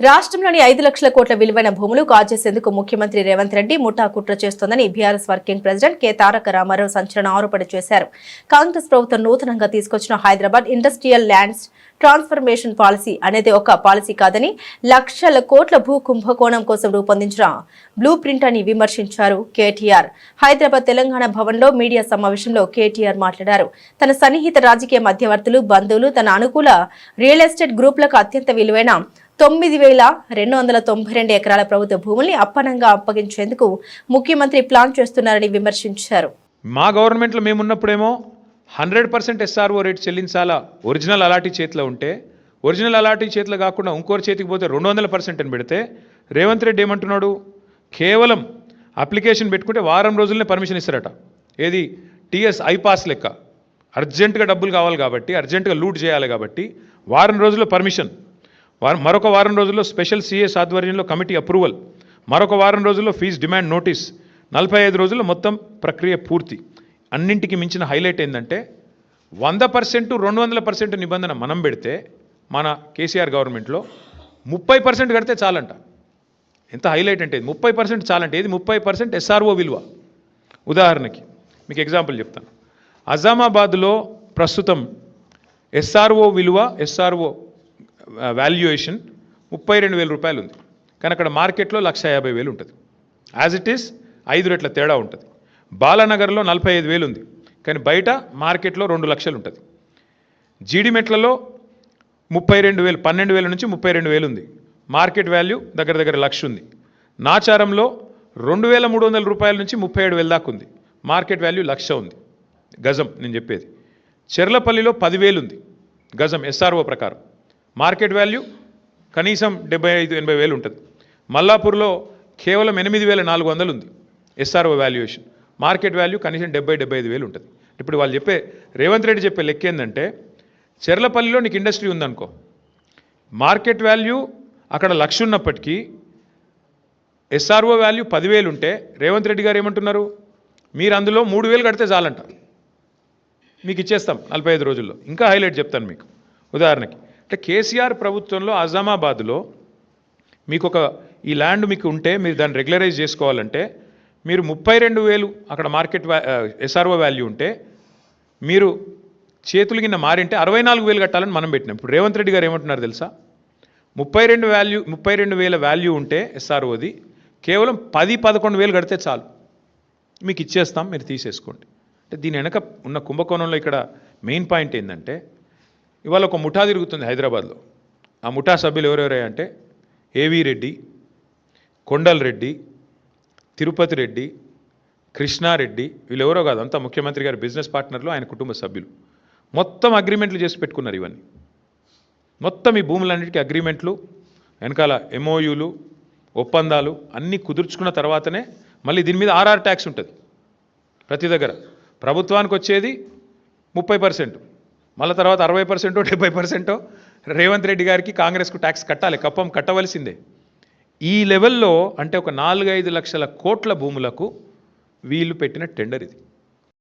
రాష్ట్రంలోని ఐదు లక్షల కోట్ల విలువైన భూములు కాజేసేందుకు ముఖ్యమంత్రి రేవంత్ రెడ్డి ముఠా కుట్ర చేస్తోందని BRS working president K Taraka Ramarao సంచలన ఆరోపణ చేశారు. కాంగ్రెస్ ప్రభుత్వం నూతనంగా తీసుకొచ్చిన Hyderabad industrial lands transformation policy అనేది ఒక పాలసీ కాదని లక్షల కోట్ల భూ కుంభకోణం కోసం రూపొందించిన బ్లూ ప్రింట్ అని విమర్శించారు కేటీఆర్. హైదరాబాద్ తెలంగాణ భవన్లో మీడియా సమావేశంలో కేటీఆర్ మాట్లాడారు. తన సన్నిహిత రాజకీయ మధ్యవర్తులు బంధువులు తన అనుకూల రియల్ ఎస్టేట్ గ్రూపులకు అత్యంత విలువైన తొమ్మిది వేల రెండు వందల తొంభై రెండు ఎకరాల ప్రభుత్వ భూముల్ని అప్పనంగా అప్పగించేందుకు ముఖ్యమంత్రి ప్లాన్ చేస్తున్నారని విమర్శించారు. మా గవర్నమెంట్లో మేమున్నప్పుడేమో హండ్రెడ్ పర్సెంట్ ఎస్ఆర్ఓ రేట్ చెల్లించాలా ఒరిజినల్ అలాటీ చేతిలో ఉంటే ఒరిజినల్ అలాటీ చేతిలో కాకుండా ఇంకోరి చేతికి పోతే రెండు వందల పర్సెంట్ అని పెడితే రేవంత్ రెడ్డి ఏమంటున్నాడు? కేవలం అప్లికేషన్ పెట్టుకుంటే వారం రోజులనే పర్మిషన్ ఇస్తారట. ఏది? టీఎస్ ఐపాస్ లెక్క. అర్జెంటుగా డబ్బులు కావాలి కాబట్టి అర్జెంటుగా లూట్ చేయాలి కాబట్టి వారం రోజుల్లో పర్మిషన్. వారం మరొక వారం రోజుల్లో స్పెషల్ సిఎస్ ఆధ్వర్యంలో కమిటీ అప్రూవల్. మరొక వారం రోజుల్లో ఫీజు డిమాండ్ నోటీస్. నలభై ఐదు రోజుల్లో మొత్తం ప్రక్రియ పూర్తి. అన్నింటికి మించిన హైలైట్ ఏంటంటే వంద పర్సెంట్ రెండు వందల పర్సెంట్ నిబంధన మనం పెడితే మన కేసీఆర్ గవర్నమెంట్లో ముప్పై పర్సెంట్ కడితే చాలంట. ఎంత హైలైట్ అంటే ఇది? ముప్పై పర్సెంట్ చాలంటే ఇది ముప్పై పర్సెంట్ ఎస్ఆర్ఓ విలువ. ఉదాహరణకి మీకు ఎగ్జాంపుల్ చెప్తాను. అజామాబాద్లో ప్రస్తుతం ఎస్ఆర్ఓ విలువ ఎస్ఆర్ఓ వాల్యుయేషన్ ముప్పై రెండు వేల రూపాయలు ఉంది కానీ అక్కడ మార్కెట్లో లక్ష యాభై వేలు ఉంటుంది. యాజ్ ఇట్ ఈస్ ఐదు రెట్ల తేడా ఉంటుంది. బాలానగర్లో నలభై ఐదు వేలు ఉంది కానీ బయట మార్కెట్లో రెండు లక్షలు ఉంటుంది జీడిమెట్లలో ముప్పై రెండు వేలు పన్నెండు వేల నుంచి ముప్పై రెండు వేలు ఉంది మార్కెట్ వాల్యూ దగ్గర దగ్గర లక్ష ఉంది నాచారంలో రెండు వేల మూడు వందల రూపాయల నుంచి ముప్పై ఏడు వేల దాకా ఉంది. మార్కెట్ వాల్యూ లక్ష ఉంది గజం నేను చెప్పేది. చెర్లపల్లిలో పదివేలు ఉంది గజం ఎస్ఆర్ఓ ప్రకారం. మార్కెట్ వాల్యూ కనీసం డెబ్బై ఐదు ఎనభై వేలు ఉంటుంది. మల్లాపూర్లో కేవలం ఎనిమిది వేల నాలుగు వందలు ఉంది ఎస్ఆర్ఓ వాల్యుయేషన్ మార్కెట్ వాల్యూ కనీసం డెబ్బై డెబ్బై ఐదు వేలు ఉంటుంది. ఇప్పుడు వాళ్ళు చెప్పే రేవంత్ రెడ్డి చెప్పే లెక్క ఏంటంటే చెర్లపల్లిలో నీకు ఇండస్ట్రీ ఉందనుకో మార్కెట్ వాల్యూ అక్కడ లక్ష ఉన్నప్పటికీ ఎస్ఆర్ఓ వాల్యూ పదివేలు ఉంటే రేవంత్ రెడ్డి గారు ఏమంటున్నారు? మీరు అందులో మూడు వేలు కడితే చాలంట. మీకు ఇచ్చేస్తాం నలభై ఐదు రోజుల్లో. ఇంకా హైలైట్ చెప్తాను మీకు. ఉదాహరణకి అంటే కేసీఆర్ ప్రభుత్వంలో అజామాబాద్లో మీకు ఒక ఈ ల్యాండ్ మీకు ఉంటే మీరు దాన్ని రెగ్యులరైజ్ చేసుకోవాలంటే మీరు ముప్పై రెండు వేలు అక్కడ మార్కెట్ ఎస్ఆర్ఓ వాల్యూ ఉంటే మీరు చేతులు కింద మారింటే అరవై నాలుగు వేలు కట్టాలని మనం పెట్టినాం. ఇప్పుడు రేవంత్ రెడ్డి గారు ఏమంటున్నారు తెలుసా? ముప్పై రెండు వాల్యూ ముప్పై రెండు వేల వాల్యూ ఉంటే ఎస్ఆర్ఓది కేవలం పది పదకొండు వేలు కడితే చాలు. మీకు ఇచ్చేస్తాం మీరు తీసేసుకోండి. అంటే దీని వెనక ఉన్న కుంభకోణంలో ఇక్కడ మెయిన్ పాయింట్ ఏంటంటే ఇవాళ ఒక ముఠా తిరుగుతుంది హైదరాబాద్లో. ఆ ముఠా సభ్యులు ఎవరెవరే అంటే ఏవి రెడ్డి కొండల్ రెడ్డి తిరుపతి రెడ్డి కృష్ణారెడ్డి వీళ్ళెవరో కాదు అంతా ముఖ్యమంత్రి గారి బిజినెస్ పార్ట్నర్లు ఆయన కుటుంబ సభ్యులు. మొత్తం అగ్రిమెంట్లు చేసి పెట్టుకున్నారు ఇవన్నీ. మొత్తం ఈ భూములన్నిటికీ అగ్రిమెంట్లు వెనకాల ఎంఓయూలు ఒప్పందాలు అన్నీ కుదుర్చుకున్న తర్వాతనే మళ్ళీ దీని మీద ఆర్ఆర్ ట్యాక్స్ ఉంటుంది. ప్రతి దగ్గర. ప్రభుత్వానికి వచ్చేది ముప్పై పర్సెంట్. మళ్ళీ తర్వాత అరవై పర్సెంటో డెబ్బై పర్సెంటో రేవంత్ రెడ్డి గారికి కాంగ్రెస్కు ట్యాక్స్ కట్టాలి కప్పం కట్టవలసిందే. ఈ లెవెల్లో అంటే ఒక నాలుగైదు లక్షల కోట్ల భూములకు వీళ్ళు పెట్టిన టెండర్ ఇది.